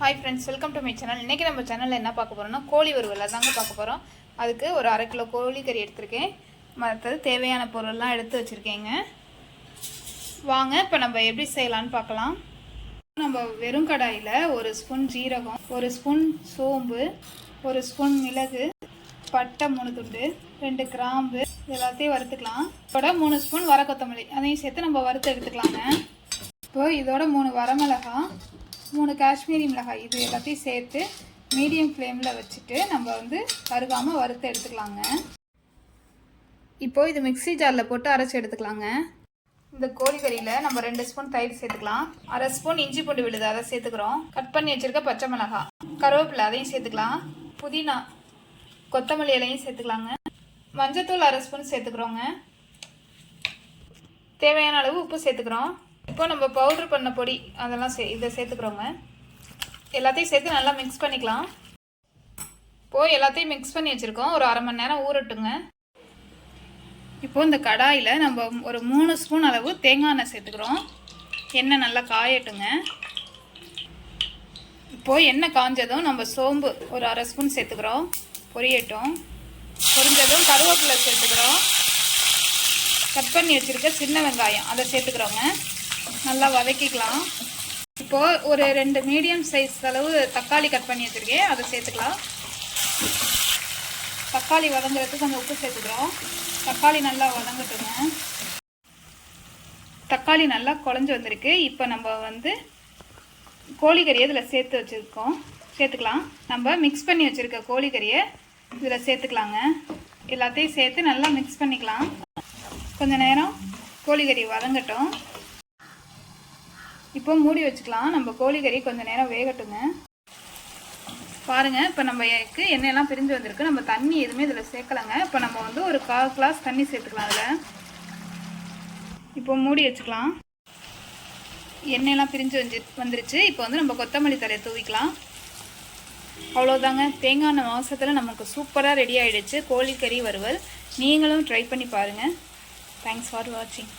Hi friends welcome to my channel இன்றைக்கி நம்ம சேனலில் என்ன பார்க்க போகிறோம்னா கோழி வறுவல் தாங்க பார்க்க போகிறோம் அதுக்கு ஒரு அரை கிலோ கோழி கறி எடுத்திருக்கேன். மற்றது தேவையான பொருள்லாம் எடுத்து வச்சுருக்கேங்க. வாங்க இப்போ நம்ம எப்படி செய்யலான்னு பார்க்கலாம். நம்ம வெறும் கடாயில் ஒரு ஸ்பூன் ஜீரகம் ஒரு ஸ்பூன் சோம்பு ஒரு ஸ்பூன் மிளகு பட்டை மூணு துண்டு ரெண்டு கிராம்பு எல்லாத்தையும் வறுத்துக்கலாம். இதோட மூணு ஸ்பூன் வர கொத்தமல்லி. அதையும் சேர்த்து நம்ம வறுத்து எடுத்துக்கலாங்க. இப்போ இதோட மூணு வரமிளகாய் மூணு காஷ்மீரி மிளகாய் இது எல்லாத்தையும் சேர்த்து மீடியம் ஃப்ளேமில் வச்சுட்டு நம்ம வந்து கருகாமல் வறுத்து எடுத்துக்கலாங்க. இப்போ இது மிக்ஸி ஜாரில் போட்டு அரைச்சி எடுத்துக்கலாங்க. இந்த கோழிக்கறியில் நம்ம ரெண்டு ஸ்பூன் தயிர் சேர்த்துக்கலாம். அரை ஸ்பூன் இஞ்சி பூண்டு விழுது அதை சேர்த்துக்கிறோம். கட் பண்ணி வச்சிருக்க பச்சை மிளகாய் கருவேப்பிலை அதையும் சேர்த்துக்கலாம். புதினா கொத்தமல்லி இலையும் சேர்த்துக்கலாங்க. மஞ்சத்தூள் அரை ஸ்பூன் சேர்த்துக்கிறோங்க. தேவையான அளவு உப்பு சேர்த்துக்கிறோம். இப்போ நம்ம பவுட்ரு பண்ண பொடி அதெல்லாம் சே இதை சேர்த்துக்கிறோங்க. எல்லாத்தையும் சேர்த்து நல்லா மிக்ஸ் பண்ணிக்கலாம். இப்போது எல்லாத்தையும் மிக்ஸ் பண்ணி வச்சுருக்கோம். ஒரு அரை மணி நேரம் ஊறட்டுங்க. இப்போ இந்த கடாயில் நம்ம ஒரு மூணு ஸ்பூன் அளவு தேங்காய் எண்ணெய் சேர்த்துக்கிறோம். எண்ணெய் நல்லா காயட்டுங்க. இப்போது எண்ணெய் காஞ்சதும் நம்ம சோம்பு ஒரு அரை ஸ்பூன் சேர்த்துக்கிறோம். பொரியட்டும். பொரிஞ்சதும் கருவேப்பிலை சேர்த்துக்கிறோம். கட் பண்ணி வச்சுருக்க சின்ன வெங்காயம் அதை சேர்த்துக்கிறோங்க. நல்லா வதக்கிக்கலாம். இப்போது ஒரு ரெண்டு மீடியம் சைஸ் அளவு தக்காளி கட் பண்ணி வச்சுருக்கேன். அதை சேர்த்துக்கலாம். தக்காளி வதங்குறதுக்கு கொஞ்சம் உப்பு சேர்த்துக்கிறோம். தக்காளி நல்லா வதங்கட்டுங்க. தக்காளி நல்லா குழஞ்சி வந்திருக்கு. இப்போ நம்ம வந்து கோழிக்கறியை இதில் சேர்த்து வச்சுருக்கோம். சேர்த்துக்கலாம். நம்ம மிக்ஸ் பண்ணி வச்சுருக்க கோழிக்கறியை இதில் சேர்த்துக்கலாங்க. எல்லாத்தையும் சேர்த்து நல்லா மிக்ஸ் பண்ணிக்கலாம். கொஞ்சம் நேரம் கோழிக்கறி வதங்கட்டும். இப்போ மூடி வச்சுக்கலாம். நம்ம கோழிக்கறி கொஞ்ச நேரம் வேகட்டுங்க. பாருங்கள் இப்போ நம்ம எனக்கு எண்ணெயெல்லாம் பிரிஞ்சு வந்திருக்கு. நம்ம தண்ணி எதுவுமே இதில் சேர்க்கலைங்க. இப்போ நம்ம வந்து ஒரு கால் கிளாஸ் தண்ணி சேர்த்துக்கலாம் அதில் இப்போ மூடி வச்சுக்கலாம். எண்ணெயெல்லாம் பிரிஞ்சு வந்து வந்துருச்சு. இப்போ வந்து நம்ம கொத்தமல்லி தலையை தூவிக்கலாம். அவ்வளோதாங்க தேங்காய் எண்ணெய் மாதத்தில் நமக்கு சூப்பராக ரெடி ஆகிடுச்சு கோழிக்கறி வறுவல். நீங்களும் ட்ரை பண்ணி பாருங்கள் தேங்க்ஸ் ஃபார் வாட்சிங்